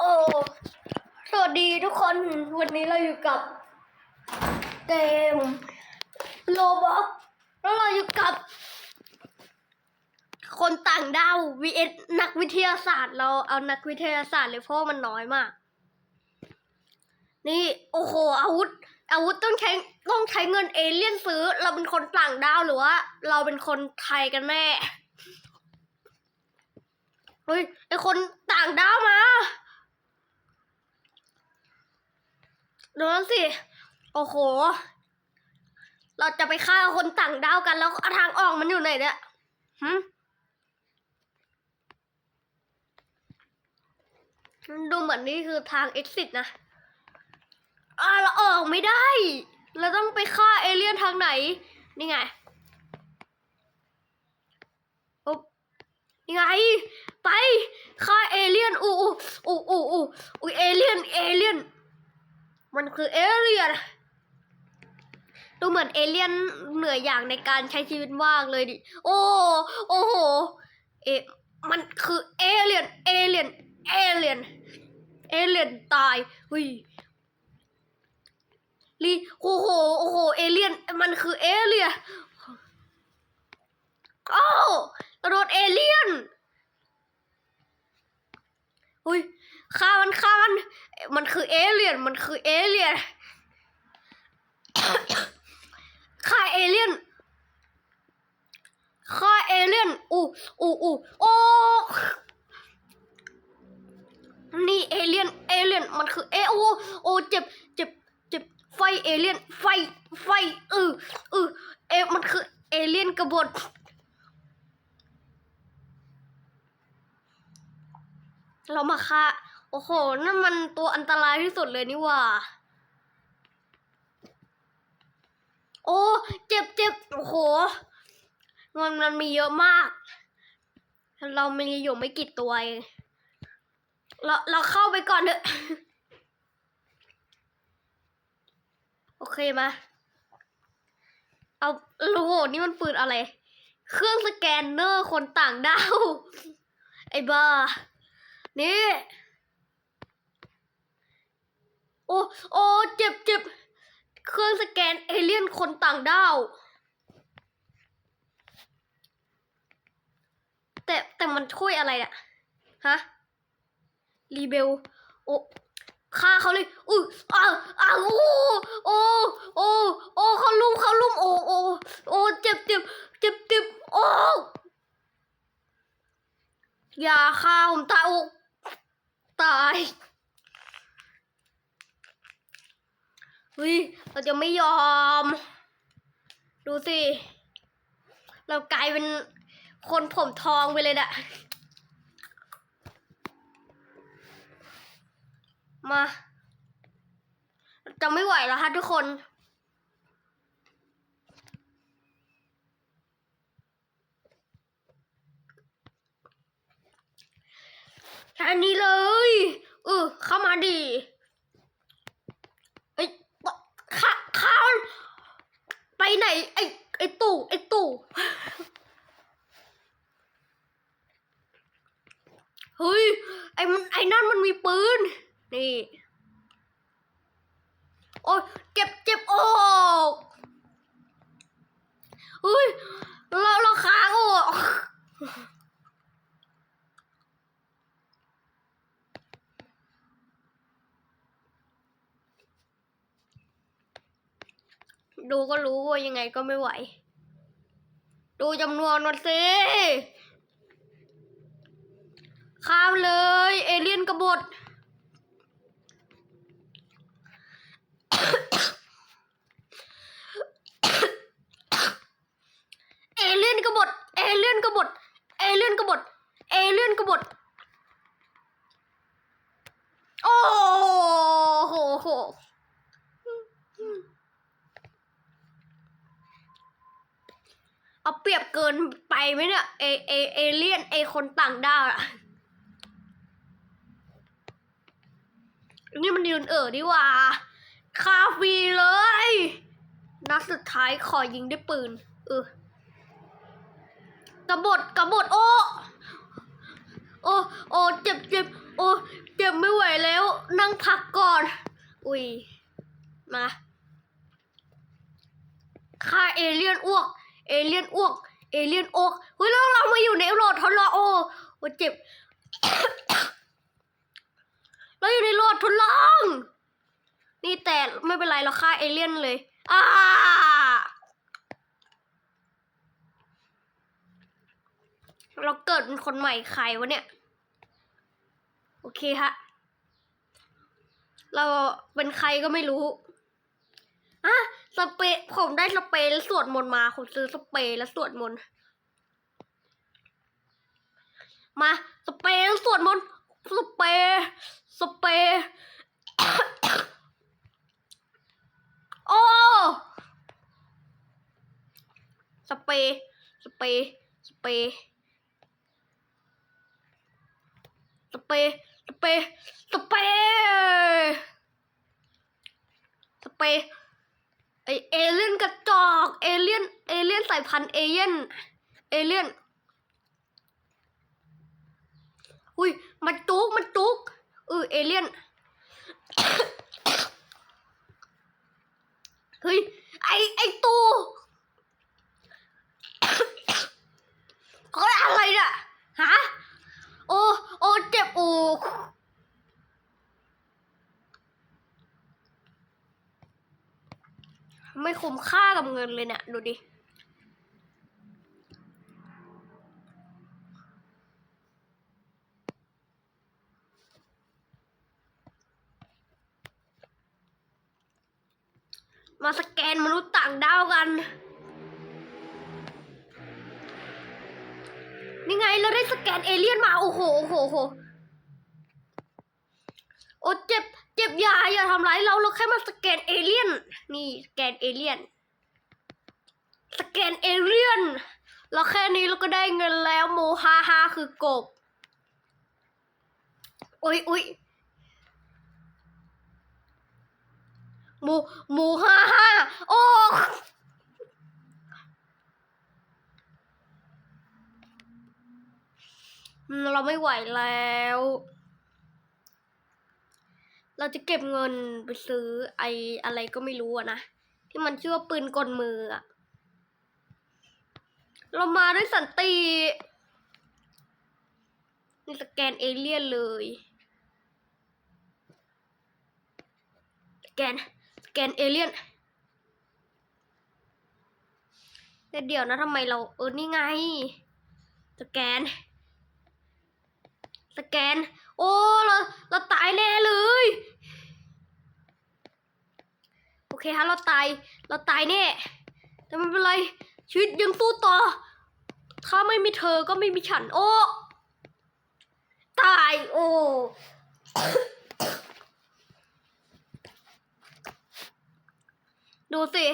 โอ้สวัสดีทุกคนวันนี้เราอยู่กับเกมโลบอกแล้วเราอยู่กับ คนต่างดาว vs นักวิทยาศาสตร์ เราเอานักวิทยาศาสตร์เลยเพราะมันน้อยมาก นี่โอ้โหอาวุธ อาวุธต้องใช้ต้องใช้เงินเอเลี่ยนซื้อ เราเป็นคนต่างดาวหรือว่า เราเป็นคนไทยกันแน่เฮ้ยไอคนต่างดาวมา ดูนั่นสิ โอ้โห เราจะไปฆ่าคนต่างดาวกันแล้วทางออกมันอยู่ไหนเนี่ยหืมดูเหมือนนี่คือทาง exit นะอ่าเราออกไม่ได้ เราต้องไปฆ่าเอเลี่ยนทางไหน นี่ไงอุ๊บนี่ไง ไปฆ่าเอเลี่ยน อูอูอูอูอูอูเอเลี่ยน เอเลี่ยน มันคือเอเลี่ยนดูเหมือนเอเลี่ยนเหนื่อยอย่างในการใช้ชีวิตว่างเลยดิ โอ้ โอ้โห เอ มันคือเอเลี่ยน เอเลี่ยน เอเลี่ยน เอเลี่ยนตายหุยลีโอ้โห โอ้โห เอเลี่ยน มันคือเอเลี่ยน โอ้กระโดดเอเลี่ยนหุยฆ่ามันฆ่ามัน มันคือเอเลี่ยนมันคือเอเลี่ยนฆ่าเอเลี่ยนฆ่าเอเลี่ยนอูอูอูโอ้นี่เอเลี่ยนเอเลี่ยนมันคือเอโอโอเจ็บเจ็บเจ็บไฟเอเลี่ยนไฟไฟเออเออเอมันคือเอเลี่ยนกระบฏเรามาฆ่า โอ้โห นั่นมันตัวอันตรายที่สุดเลยนี่ว่า โอ้ เจ็บเจ็บโอ้โห มันมันมีเยอะมาก เรามีอยู่ไม่กี่ตัวเองเราเราเข้าไปก่อนเถอะ โอเคมา เอาโอ้โห นี่มันปืนอะไร เครื่องสแกนเนอร์คนต่างดาว ไอ้บ้า นี่ โอ้โอ้เจ็บเจ็บเครื่องสแกนเอเลี่ยนคนต่างดาวแต่แต่มันช่วยอะไรอะฮะรีเบลโอ้ฆ่าเขาเลยอุ้ยอ้าวอ้าวโอ้โอ้โอ้โอ้เขาลุ่มเขาลุ่มโอ้โอ้โอ้เจ็บเจ็บเจ็บเจ็บโอ้อย่าฆ่าผมตายโอ้ตาย เฮ้ยเราจะไม่ยอม ดูสิ เรากลายเป็นคนผมทองไปเลยน่ะมาจะไม่ไหวแล้วฮะทุกคนแค่นี้เลยเออเข้ามาดีไอ้ยข้าข้ามันไปไหน ไอ้ไอ้ตู่ไอ้ตู่ เฮ้ย ไอ้มันไอ้นั่นมันมีปืน นี่ โอ้ยเจ็บเจ็บอ้เฮ้ยเราเราค้างโอ้ดูก็รู้ว่ายังไงก็ไม่ไหว ดูจำนวนมันสิข้ามเลย เอเลี่ยนกบฏ เอเลี่ยนกบฏ เอเลี่ยนกบฏ เอเลี่ยนกบฏเอเลี่ยนกบฏโอ้โหโหเอาเปรียบเกินไปไหมเนี่ยเอเอเอเลี่ยนเอคนต่างดาวอะนี่มันยืนเออดีกว่า คาฟีเลย นัดสุดท้ายขอยิงด้วยปืน เออ กระบดกระบดโอ้โอ้โอ้เจ็บเจ็บโอ้เจ็บไม่ไหวแล้ว นั่งพักก่อน อุ้ยมาฆ่าเอเลี่ยนอ้วก เอเลี่ยนอ้วก เอเลี่ยนอ้วกเฮ้ยแล้วเรามาอยู่ในโหลดทดลองโอ้โอ้เจ็บเราอยู่ในโหลดทดลอง นี่แต่ไม่เป็นไรเราฆ่าเอเลี่ยนเลยอ่า เราเกิดเป็นคนใหม่ใครวะเนี่ย โอเคฮะ เราเป็นใครก็ไม่รู้อะสเปรผมได้สเปรย์และสวดมนต์มาผมซื้อสเปรย์และสวดมนต์มาสเปรย์และสวดมนต์สเปรย์สเปรย์โอ้สเปรย์สเปรย์สเปรย์สเปรย์สเปรย์สเปรย์สเปร ยไอเอเลี่ยนกระจอกเอเลี่ยนเอเลี่ยนสายพันธุ์เอเลี่ยนเอเลี่ยนอุ้ยมันตุกมันตุกเออเอเลี่ยนเฮ้ยไอไอตูเขาอะไรน่ะ ฮะ โอ้ โอ้ เจ็บโอ้ ไม่ คุ้มค่ากับเงินเลยเนี่ย ดูดิ มาสแกนมนุษย์ต่างดาวกัน นี่ไงเราได้สแกนเอเลี่ยนมา โอ้โห โอ้โห โอ้โหโอ้เจ็บ บอย่าอย่าทำร้ายเราเราแค่มาสแกนเอเลี่ยน นี่สแกนเอเลี่ยน สแกนเอเลี่ยนแล้วแค่นี้เราก็ได้เงินแล้วโมฮาฮาคือกบอุ๊ยอุ๊ยหมูหมูฮาฮาโอ้เราไม่ไหวแล้ว เราจะเก็บเงินไปซื้อไออะไรก็ไม่รู้อะนะ ที่มันชื่อว่าปืนกลมืออะเรามาด้วยสันตินี่สแกนเอเลี่ยนเลย สแกน สแกนเอเลี่ยนเดี๋ยวนะทำไมเราเออนี่ไง สแกน สแกน โอ้เราเราตายแน่เลย โอเคฮะเราตายเราตายแน่แต่ไม่เป็นไรชีวิตยังสู้ต่อ ถ้าไม่มีเธอก็ไม่มีฉัน โอ้ตายโอ้ดูสิ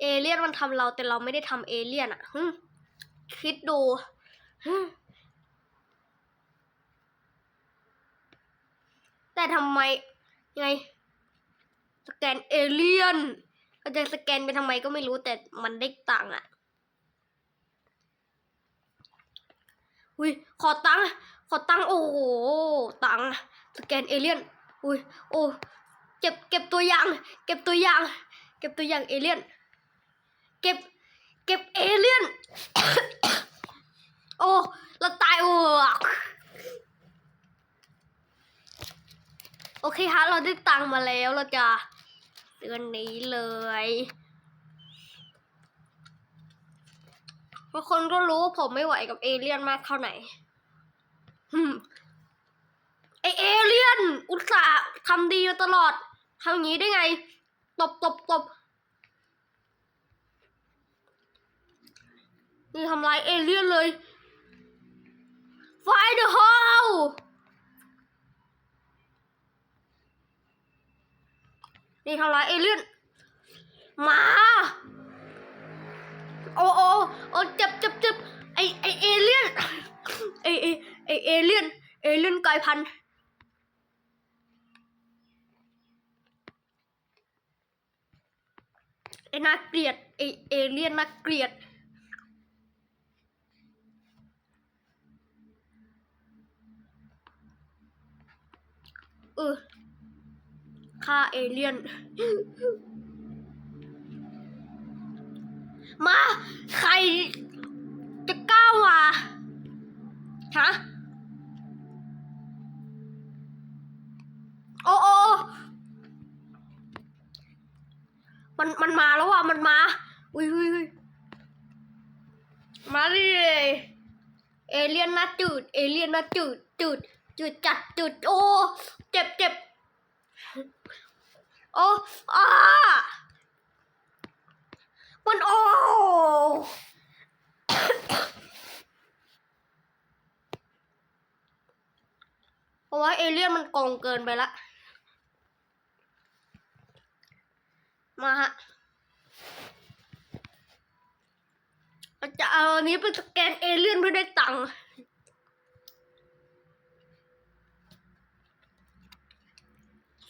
เอเลี่ยนมันทำเราแต่เราไม่ได้ทำเอเลี่ยนอะคิดดู แต่ทำไมยังไง สแกนเอเลี่ยนก็จะสแกนไปทำไมก็ไม่รู้แต่มันได้ตังค์อะอุ้ยขอตังค์ขอตังค์โอ้โหตังค์สแกนเอเลี่ยนอุ้ยโอ้เก็บเก็บตัวอย่าง เก็บตัวอย่าง เก็บตัวอย่างเอเลี่ยน เก็บ เก็บเอเลี่ยน โอ้เราตายโอ้โอ เคฮะเราได้ตังค์มาแล้วเราจะเดือนนี้เลยทุกคนก็รู้ว่าผมไม่ไหวกับเอเลี่ยนมากเท่าไหร่ไอเอเลี่ยน อุตส่าห์ทำดีมาตลอดทำอย่างนี้ได้ไง ตบตบตบนี่ทำลายเอเลี่ยนเลย Find the hole นี่ทำลายเอเลี่ยนหมา โอ้โอ้โอ้เจ็บเจ็บเจ็บไอไอเอเลี่ยนไอไอไอเอเลี่ยนเอเลี่ยนกลายพันธุ์ไอน่าเกลียดไอเอเลี่ยนน่าเกลียดเออ ฆ่าเอเลี่ยน มา ใครจะกล้าวมาฮะโอ้โอมันมันมาแล้วอะมันมา อุ้ยอุ้ยมาดิเอเลี่ยนน่าจืด เอเลี่ยนน่าจืดจืดจืดจัดจืดโอ้ เจ็บเจ็บ โอ้อามันโอ้เพราะว่าเอเลี่ยนมันโกงเกินไปละ มาฮะเราจะเอาอันนี้ไปสแกนเอเลี่ยนเพื่อได้ตังค์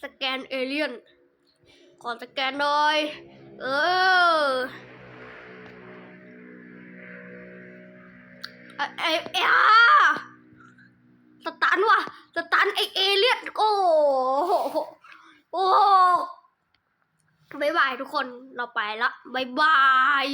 สแกนเอเลี่ยน ขอสแกนหน่อย เออไอไอไอ้สตันว่ะสตันไอเอเลี่ยนโอ้โหโอ้บายบายทุกคนเราไปละบายบาย